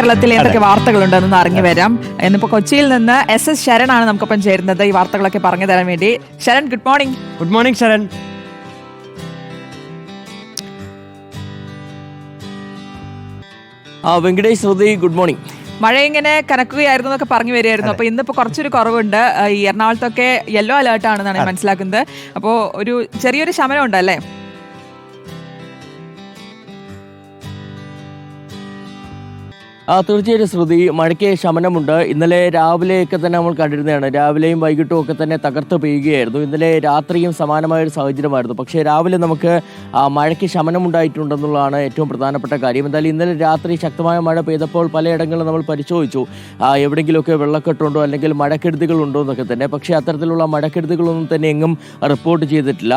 കേരളത്തിൽ എന്തൊക്കെ വാർത്തകളുണ്ടെന്ന് അറിഞ്ഞു വരാം. ഇന്നിപ്പോ കൊച്ചിയിൽ നിന്ന് എസ് എസ് ആണ് നമുക്കൊപ്പം ചേരുന്നത്. ഈ വാർത്തകളൊക്കെ പറഞ്ഞു തരാൻ വേണ്ടി. Sharan good morning good morning Sharan. ആ വെങ്കടേഷ് ശ്രുതി ഗുഡ് മോർണിംഗ് മഴ ഇങ്ങനെ കനക്കുകയായിരുന്നു എന്നൊക്കെ പറഞ്ഞു വരികയായിരുന്നു. അപ്പൊ ഇന്നിപ്പോ കുറച്ചൊരു കുറവുണ്ട്. ഈ എറണാകുളത്തൊക്കെ യെല്ലോ അലേർട്ട് ആണെന്നാണ് മനസ്സിലാക്കുന്നത്. അപ്പോൾ ഒരു ചെറിയൊരു ശമനം ഉണ്ടല്ലേ തീർച്ചയായിട്ടും ശ്രുതി മഴയ്ക്ക് ശമനമുണ്ട്. ഇന്നലെ രാവിലെയൊക്കെ തന്നെ നമ്മൾ കണ്ടിരുന്നതാണ്. രാവിലെയും വൈകിട്ടും ഒക്കെ തന്നെ തകർത്ത് പെയ്യുകയായിരുന്നു. ഇന്നലെ രാത്രിയും സമാനമായ ഒരു സാഹചര്യമായിരുന്നു. പക്ഷേ രാവിലെ നമുക്ക് മഴയ്ക്ക് ശമനമുണ്ടായിട്ടുണ്ടെന്നുള്ളതാണ് ഏറ്റവും പ്രധാനപ്പെട്ട കാര്യം. എന്തായാലും ഇന്നലെ രാത്രി ശക്തമായ മഴ പെയ്തപ്പോൾ പലയിടങ്ങളിലും നമ്മൾ പരിശോധിച്ചു. എവിടെയെങ്കിലുമൊക്കെ വെള്ളക്കെട്ടുണ്ടോ അല്ലെങ്കിൽ മഴക്കെടുതികൾ ഉണ്ടോ എന്നൊക്കെ തന്നെ. പക്ഷേ അത്തരത്തിലുള്ള മഴക്കെടുതികളൊന്നും തന്നെ എങ്ങും റിപ്പോർട്ട് ചെയ്തിട്ടില്ല.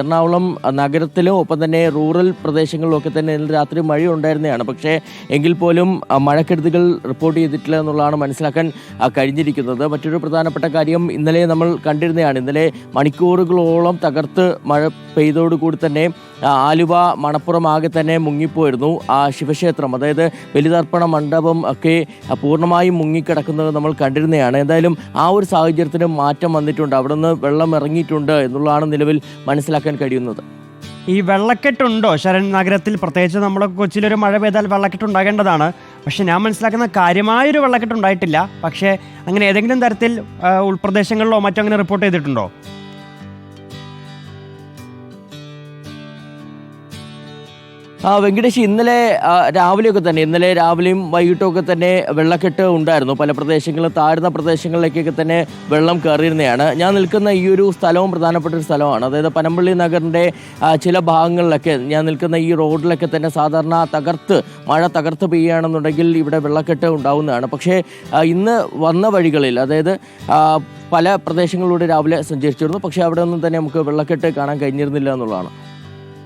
എറണാകുളം നഗരത്തിലും ഒപ്പം തന്നെ റൂറൽ പ്രദേശങ്ങളിലും ഒക്കെ തന്നെ ഇന്നലെ രാത്രി മഴ ഉണ്ടായിരുന്നതാണ് പക്ഷേ എങ്കിൽ പോലും മഴക്കെടുതികൾ റിപ്പോർട്ട് ചെയ്തിട്ടില്ല എന്നുള്ളതാണ് മനസ്സിലാക്കാൻ കഴിഞ്ഞിരിക്കുന്നത്. മറ്റൊരു പ്രധാനപ്പെട്ട കാര്യം ഇന്നലെ നമ്മൾ കണ്ടിരുന്നതാണ്. ഇന്നലെ മണിക്കൂറുകളോളം തകർത്ത് മഴ പെയ്തോടുകൂടി തന്നെ ആലുവ മണപ്പുറം ആകെ തന്നെ മുങ്ങിപ്പോയിരുന്നു. ആ ശിവക്ഷേത്രം അതായത് ബലിതർപ്പണ മണ്ഡപം ഒക്കെ പൂർണമായും മുങ്ങിക്കിടക്കുന്നത് നമ്മൾ കണ്ടിരുന്നതാണ്. എന്തായാലും ആ ഒരു സാഹചര്യത്തിന് മാറ്റം വന്നിട്ടുണ്ട്. അവിടെ നിന്ന് വെള്ളം ഇറങ്ങിയിട്ടുണ്ട് എന്നുള്ളതാണ് നിലവിൽ മനസ്സിലാക്കാൻ കഴിയുന്നത്. ഈ വെള്ളക്കെട്ടുണ്ടോ? ശരൺ നഗരത്തിൽ പ്രത്യേകിച്ച് നമ്മുടെ കൊച്ചിയിലൊരു മഴ പെയ്താൽ വെള്ളക്കെട്ട് ഉണ്ടാകേണ്ടതാണ് പക്ഷെ ഞാൻ മനസ്സിലാക്കുന്ന കാര്യമായൊരു വെള്ളക്കെട്ട് ഉണ്ടായിട്ടില്ല പക്ഷേ അങ്ങനെ ഏതെങ്കിലും തരത്തിൽ ഉൾപ്രദേശങ്ങളിലോ മറ്റോ അങ്ങനെ റിപ്പോർട്ട് ചെയ്തിട്ടുണ്ടോ? ആ വെങ്കടേഷ് ഇന്നലെ രാവിലെയൊക്കെ തന്നെ ഇന്നലെ രാവിലെയും വൈകിട്ടൊക്കെ തന്നെ വെള്ളക്കെട്ട് ഉണ്ടായിരുന്നു. പല പ്രദേശങ്ങളും താഴ്ന്ന പ്രദേശങ്ങളിലേക്കൊക്കെ തന്നെ വെള്ളം കയറിയിരുന്നതാണ്. ഞാൻ നിൽക്കുന്ന ഈ ഒരു സ്ഥലവും പ്രധാനപ്പെട്ട ഒരു സ്ഥലമാണ് അതായത് പനമ്പള്ളി നഗറിന്റെ ചില ഭാഗങ്ങളിലൊക്കെ ഞാൻ നിൽക്കുന്ന ഈ റോഡിലൊക്കെ തന്നെ സാധാരണ തകർത്ത് മഴ തകർത്ത് പെയ്യുകയാണെന്നുണ്ടെങ്കിൽ ഇവിടെ വെള്ളക്കെട്ട് ഉണ്ടാവുന്നതാണ്. പക്ഷേ ഇന്ന് വന്ന വഴികളിൽ അതായത് പല പ്രദേശങ്ങളിലൂടെ രാവിലെ സഞ്ചരിച്ചിരുന്നു. പക്ഷേ അവിടെ ഒന്നും തന്നെ നമുക്ക് വെള്ളക്കെട്ട് കാണാൻ കഴിഞ്ഞിരുന്നില്ല എന്നുള്ളതാണ്.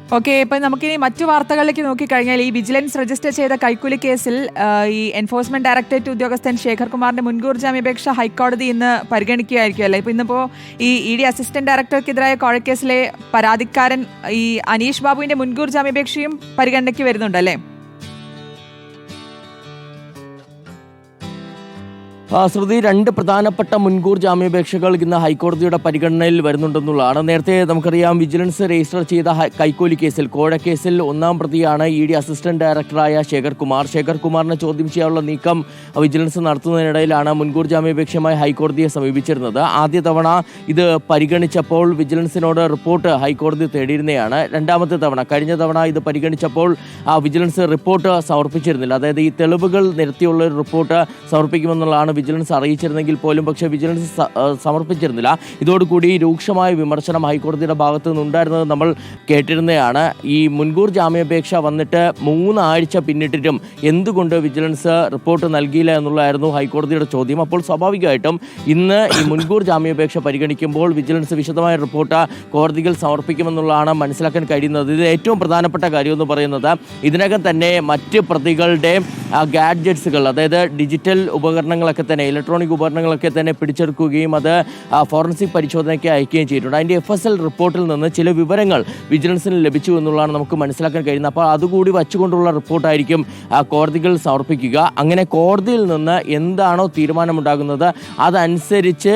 ഓക്കെ ഇപ്പൊ നമുക്കിനി മറ്റു വാർത്തകളിലേക്ക് നോക്കിക്കഴിഞ്ഞാൽ ഈ വിജിലൻസ് രജിസ്റ്റർ ചെയ്ത കൈക്കൂലി കേസിൽ ഈ എൻഫോഴ്സ്മെന്റ് ഡയറക്ടറേറ്റ് ഉദ്യോഗസ്ഥൻ ശേഖർ കുമാറിന്റെ മുൻകൂർ ജാമ്യാപേക്ഷ ഹൈക്കോടതി ഇന്ന് പരിഗണിക്കുകയായിരിക്കും അല്ലേ ഇപ്പൊ ഇന്നിപ്പോ ഈ ഇ ഡി അസിസ്റ്റന്റ് ഡയറക്ടർക്കെതിരായ കോഴക്കേസിലെ പരാതിക്കാരൻ ഈ അനീഷ് ബാബുവിന്റെ മുൻകൂർ ജാമ്യാപേക്ഷയും പരിഗണനയ്ക്ക് വരുന്നുണ്ടല്ലേ? ശ്രുതി രണ്ട് പ്രധാനപ്പെട്ട മുൻകൂർ ജാമ്യാപേക്ഷകൾ ഇന്ന് ഹൈക്കോടതിയുടെ പരിഗണനയിൽ വരുന്നുണ്ടെന്നുള്ളതാണ്. നേരത്തെ നമുക്കറിയാം വിജിലൻസ് രജിസ്റ്റർ ചെയ്ത കൈക്കൂലി കേസിൽ കോഴക്കേസിൽ കേസിൽ ഒന്നാം പ്രതിയാണ് ഇ ഡി അസിസ്റ്റന്റ് ഡയറക്ടറായ ശേഖർ കുമാർ. ശേഖർ കുമാറിനെ ചോദ്യം ചെയ്യാനുള്ള നീക്കം വിജിലൻസ് നടത്തുന്നതിനിടയിലാണ് മുൻകൂർ ജാമ്യാപേക്ഷയുമായി ഹൈക്കോടതിയെ സമീപിച്ചിരുന്നത്. ആദ്യ തവണ ഇത് പരിഗണിച്ചപ്പോൾ വിജിലൻസിനോട് റിപ്പോർട്ട് ഹൈക്കോടതി തേടിയിരുന്നതാണ്. രണ്ടാമത്തെ തവണ കഴിഞ്ഞ തവണ ഇത് പരിഗണിച്ചപ്പോൾ ആ വിജിലൻസ് റിപ്പോർട്ട് സമർപ്പിച്ചിരുന്നില്ല. അതായത് ഈ തെളിവുകൾ നിരത്തിയുള്ള ഒരു റിപ്പോർട്ട് സമർപ്പിക്കുമെന്നുള്ളതാണ് വിജിലൻസ് അറിയിച്ചിരുന്നെങ്കിൽ പോലും പക്ഷേ വിജിലൻസ് സമർപ്പിച്ചിരുന്നില്ല. ഇതോടുകൂടി രൂക്ഷമായ വിമർശനം ഹൈക്കോടതിയുടെ ഭാഗത്തു നിന്നുണ്ടായിരുന്നത് നമ്മൾ കേട്ടിരുന്നതാണ്. ഈ മുൻകൂർ ജാമ്യാപേക്ഷ വന്നിട്ട് മൂന്നാഴ്ച പിന്നിട്ടിട്ടും എന്തുകൊണ്ട് വിജിലൻസ് റിപ്പോർട്ട് നൽകിയില്ല എന്നുള്ളതായിരുന്നു ഹൈക്കോടതിയുടെ ചോദ്യം. അപ്പോൾ സ്വാഭാവികമായിട്ടും ഇന്ന് ഈ മുൻകൂർ ജാമ്യാപേക്ഷ പരിഗണിക്കുമ്പോൾ വിജിലൻസ് വിശദമായ റിപ്പോർട്ട് കോടതിയിൽ സമർപ്പിക്കുമെന്നുള്ളതാണ് മനസ്സിലാക്കാൻ കഴിയുന്നത്. ഇത് ഏറ്റവും പ്രധാനപ്പെട്ട കാര്യം എന്ന് പറയുന്നത് ഇതിനകം തന്നെ മറ്റ് പ്രതികളുടെ ഗാഡ്ജറ്റ്സുകൾ അതായത് ഡിജിറ്റൽ ഉപകരണങ്ങളൊക്കെ തന്നെ ഇലക്ട്രോണിക് ഉപകരണങ്ങളൊക്കെ തന്നെ പിടിച്ചെടുക്കുകയും അത് ഫോറൻസിക് പരിശോധനയ്ക്ക് അയക്കുകയും ചെയ്തിട്ടുണ്ട്. അതിന്റെ എഫ് എസ് എൽ റിപ്പോർട്ടിൽ നിന്ന് ചില വിവരങ്ങൾ വിജിലൻസിന് ലഭിച്ചു എന്നുള്ളതാണ് നമുക്ക് മനസ്സിലാക്കാൻ കഴിയുന്നത്. അപ്പോൾ അതുകൂടി വച്ചുകൊണ്ടുള്ള റിപ്പോർട്ടായിരിക്കും കോടതികൾ സമർപ്പിക്കുക. അങ്ങനെ കോടതിയിൽ നിന്ന് എന്താണോ തീരുമാനമുണ്ടാകുന്നത് അതനുസരിച്ച്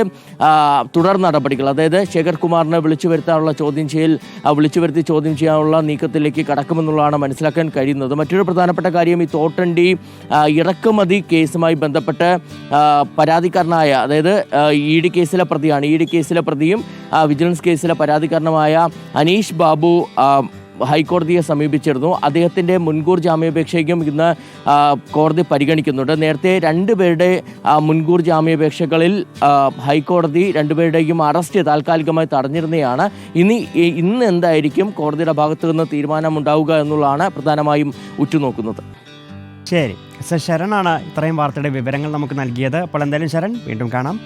തുടർ നടപടികൾ. അതായത് ശേഖർ കുമാറിനെ വിളിച്ചു വരുത്താനുള്ള ചോദ്യം ചെയ്യൽ വിളിച്ചു വരുത്തി ചോദ്യം ചെയ്യാനുള്ള നീക്കത്തിലേക്ക് കടക്കുമെന്നുള്ളതാണ് മനസ്സിലാക്കാൻ കഴിയുന്നത്. മറ്റൊരു പ്രധാനപ്പെട്ട കാര്യം ഈ തോട്ടണ്ടി ഇറക്കുമതി കേസുമായി ബന്ധപ്പെട്ട് പരാതിക്കാരനായ അതായത് ഇ ഡി കേസിലെ പ്രതിയാണ്. ഇ ഡി കേസിലെ പ്രതിയും വിജിലൻസ് കേസിലെ പരാതിക്കാരനുമായ അനീഷ് ബാബു ഹൈക്കോടതിയെ സമീപിച്ചിരുന്നു. അദ്ദേഹത്തിന്റെ മുൻകൂർ ജാമ്യാപേക്ഷയ്ക്കും ഇന്ന് കോടതി പരിഗണിക്കുന്നുണ്ട്. നേരത്തെ രണ്ടുപേരുടെ മുൻകൂർ ജാമ്യാപേക്ഷകളിൽ ഹൈക്കോടതി രണ്ടുപേരുടെയും അറസ്റ്റ് താൽക്കാലികമായി തടഞ്ഞിരുന്നതാണ് ഇനി ഇന്ന് എന്തായിരിക്കും കോടതിയുടെ ഭാഗത്തു നിന്ന് തീരുമാനമുണ്ടാവുക എന്നുള്ളതാണ് പ്രധാനമായും ഉറ്റുനോക്കുന്നത്. ശരി. സർ ശരണാണ് ഇത്രയും വാർത്തയുടെ വിവരങ്ങൾ നമുക്ക് നൽകിയത്. അപ്പോൾ എന്തായാലും ശരൺ വീണ്ടും കാണാം.